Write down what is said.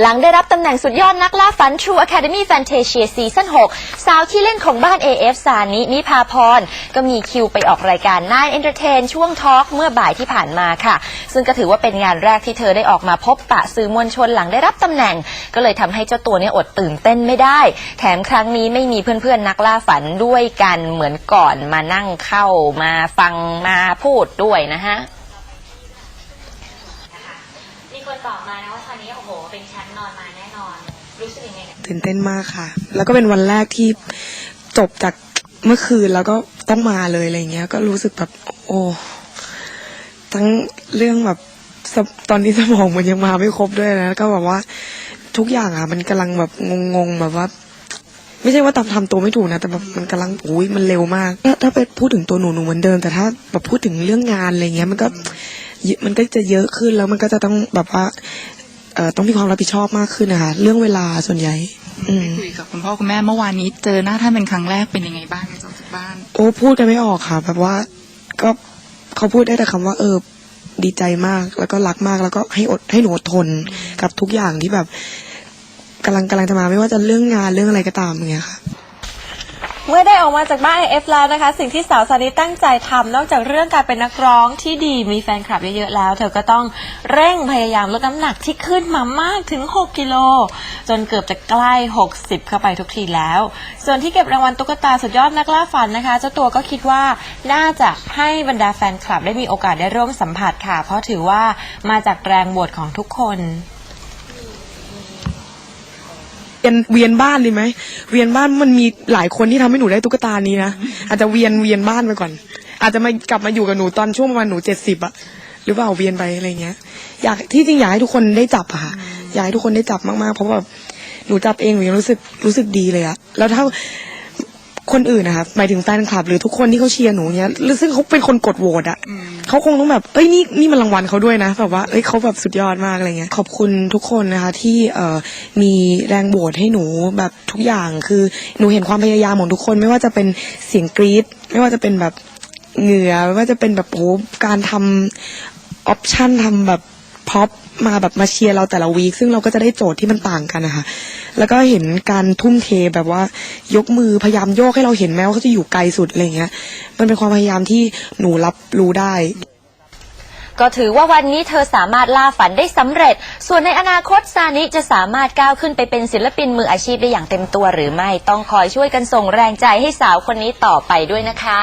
หลังได้รับตำแหน่งสุดยอดนักล่าฝัน True Academy Fantasia ซีซั่น6 สาวที่เล่นของบ้าน AF สานินิพาพร ก็มีคิวไปออกรายการ Nine Entertain ช่วงทอล์กเมื่อบ่ายที่ผ่านมาค่ะ ซึ่งก็ถือว่าเป็นงานแรกที่เธอได้ออกมาพบปะสื่อมวลชนหลังได้รับตำแหน่ง ก็เลยทำให้เจ้าตัวเนี่ยอดตื่นเต้นไม่ได้ แถมครั้งนี้ไม่มีเพื่อนๆนักล่าฝันด้วยกันเหมือนก่อนมานั่งเข้ามาฟังมาพูดด้วยนะฮะ คนบอกมานะว่าตอนนี้โอ้โห เป็นแชมป์นอนมาแน่นอน รู้สึกยังไงเนี่ยตื่นเต้นมากค่ะ แล้วก็เป็นวันแรกที่จบจากเมื่อคืนแล้วก็ต้องมาเลยอะไรเงี้ย ก็รู้สึกแบบโอ้ทั้งเรื่องแบบสมตอนนี้สมองมันยังมาไม่ครบด้วยนะแล้วก็แบบว่าทุกอย่างอะ มันกำลังแบบงงๆแบบว่า ไม่ใช่ว่าทำทำตัวไม่ถูกนะ แต่แบบมันกำลังอุ้ยมันเร็วมาก ถ้าถ้าไปพูดถึงตัวหนูหนูเหมือนเดิม แต่ถ้าแบบพูดถึงเรื่องงานอะไรเงี้ยมันก็ มันก็จะเยอะขึ้นแล้วมันก็จะต้องแบบว่าเอ่อต้องมีความรับผิดชอบมากขึ้นนะคะเรื่องเวลาส่วนใหญ่ อืม คุยกับคุณพ่อคุณแม่เมื่อวานนี้เจอหน้าท่านเป็นครั้งแรกเป็นยังไงบ้างออกจากบ้าน โอ้พูดกันไม่ออกค่ะ แบบว่าก็เขาพูดได้แต่คำว่า เออ ดีใจมาก แล้วก็รักมากแล้วก็ให้อดให้หนูอดทนกับทุกอย่างที่แบบกำลังกำลังจะมาไม่ว่าจะเรื่องงานเรื่องอะไรก็ตามอย่างเงี้ยค่ะ เมื่อได้ออกมาจากบ้าน AF แล้วนะคะ สิ่งที่สาวซานิตั้งใจทำนอกจากเรื่องการเป็นนักร้องที่ดีมีแฟนคลับเยอะๆแล้ว เธอก็ต้องเร่งพยายามลดน้ำหนักที่ขึ้นมามากถึง 6 กิโล จนเกือบจะใกล้ 60 เข้าไปทุกทีแล้ว ส่วนที่เก็บรางวัลตุ๊กตาสุดยอดนักล่าฝันนะคะเจ้าตัวก็คิดว่าน่าจะให้บรรดาแฟนคลับได้มีโอกาสได้ร่วมสัมผัสค่ะ เพราะถือว่ามาจากแรงโหวตของทุกคน วียนเวียนบ้านดีไหมเวียนบ้านมันมีหลายคนที่ทำให้หนูได้ตุ๊กตานี้นะอาจจะเวียนเวียนบ้านไปก่อน อาจจะมากลับมาอยู่กับหนูตอนช่วงประมาณหนูเจ็ดสิบอะหรือเปล่าเวียนไปอะไรเงี้ย อยากที่จริงอยากให้ทุกคนได้จับอะค่ะอยากให้ทุกคนได้จับมากๆเพราะว่าหนูจับเองหนูยังรู้สึกรู้สึกดีเลยอะแล้วถ้าคนอื่นนะคะหมายถึงแฟนคลับ หรือทุกคนที่เขาเชียร์หนูเนี้ยหรือซึ่งเขาเป็นคนกดโหวตอะ เขาคงต้องแบบเอ้ยนี่นี่มันรางวัลเขาด้วยนะแบบว่าเอ้ยเขาแบบสุดยอดมากอะไรเงี้ยขอบคุณทุกคนนะคะที่เอ่อมีแรงโหวตให้หนูแบบทุกอย่างคือหนูเห็นความพยายามของทุกคน ไม่ว่าจะเป็นเสียงกรี๊ดไม่ว่าจะเป็นแบบเหงื่อไม่ว่าจะเป็นแบบโหการทำออปชั่นทำแบบพ็อปมาแบบมาเชียร์เราแต่ละวีคซึ่งเราก็จะได้โจทย์ที่มันต่างกันนะคะ แล้วก็เห็นการทุ่มเทแบบว่า ยกมือพยายามโยกให้เราเห็นแม้ว่าเขาจะอยู่ไกลสุดอะไรเงี้ย มันเป็นความพยายามที่หนูรับรู้ได้ก็ถือว่าวันนี้เธอสามารถล่าฝันได้สำเร็จ ส่วนในอนาคตซานิจะสามารถก้าวขึ้นไปเป็นศิลปินมืออาชีพได้อย่างเต็มตัวหรือไม่ ต้องคอยช่วยกันส่งแรงใจให้สาวคนนี้ต่อไปด้วยนะคะ